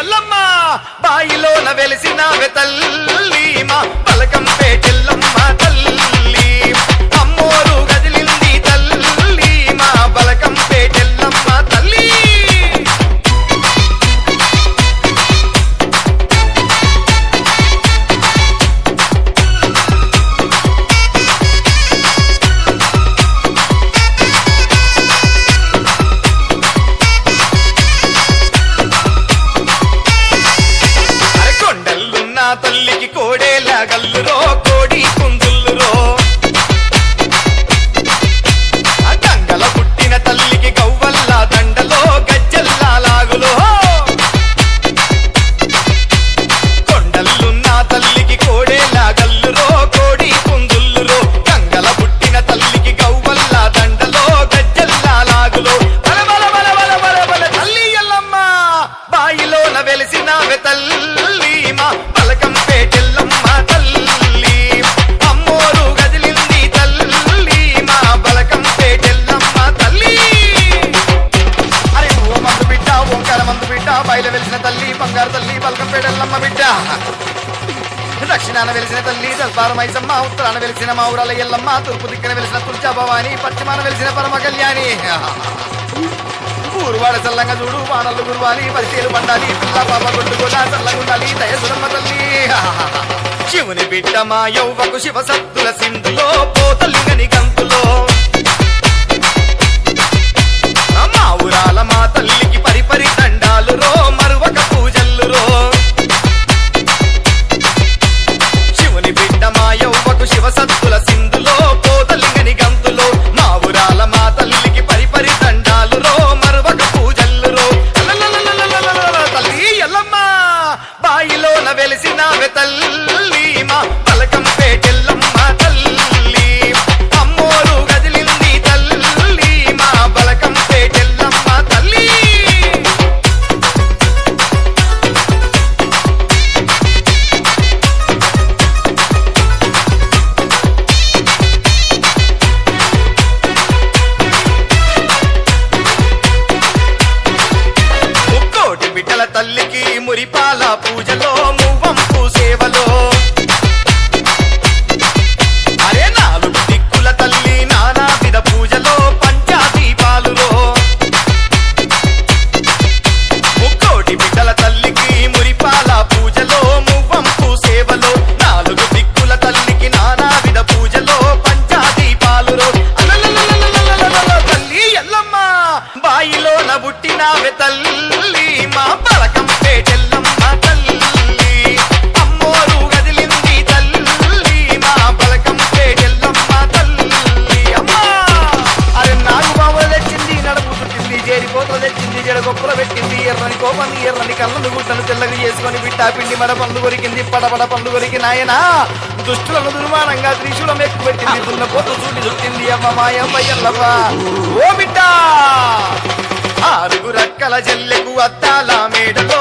ఎల్లమ్మ బాయిలోన వెలిసినావే తల్లి మా పలకం పేటెల్లమ్మ తల్లి అమ్మోరుగా గల్లురో కోడి కుందుల్లురో గంగల పుట్టిన తల్లికి గవ్వల్లా దండలో గజ్జల్లా లాగులో. కొండల్లున్న తల్లికి కోడేలా గల్లురో కోడి కుందుల్లురో గంగల పుట్టిన తల్లికి గవ్వల్లా దండలో గజ్జల్లా లాగులో. బల బల బల బల బల బల తల్లి ఎల్లమ్మ బాయిలోన తల్లి మా పలకం బలకం బిడ్డ. దక్షిణాన వెలిసిన తల్లి దల్పారమైసమ్మ ఉత్తరాన వెలిసిన మా ఎల్లమ్మ తూర్పు దిక్కున వెలిసిన తుర్జా భవాని పశ్చిమాన వెలిసిన పరమ కళ్యాణి. ఊరువాడ చల్లంగా చూడు వానలు గురువాలి పరిచయలు పండాలి పిల్ల పాప కొట్టుకోలా చల్లగుండాలి దయసురమ్మ తల్లి. శివుని బిడ్డ మా యౌవకు శివ సత్తుల సింధులో పోతలింగని గంతులో. up, కళ్ళను గుట్టను చేసుకొని బిట్టా పిండి మడ పండు కొరికింది పడబడ పండు కొరికి నాయన. దుష్టులను దుర్మానంగా త్రిశూలం ఎక్కువ పెట్టింది దున్న పోతు చూటి చుట్టింది అమ్మ మాయమ్మ ఎల్లమ్మ ఓ బిడ్డ! ఆరుగురక్కల జల్లెకు అత్తాల మేడలో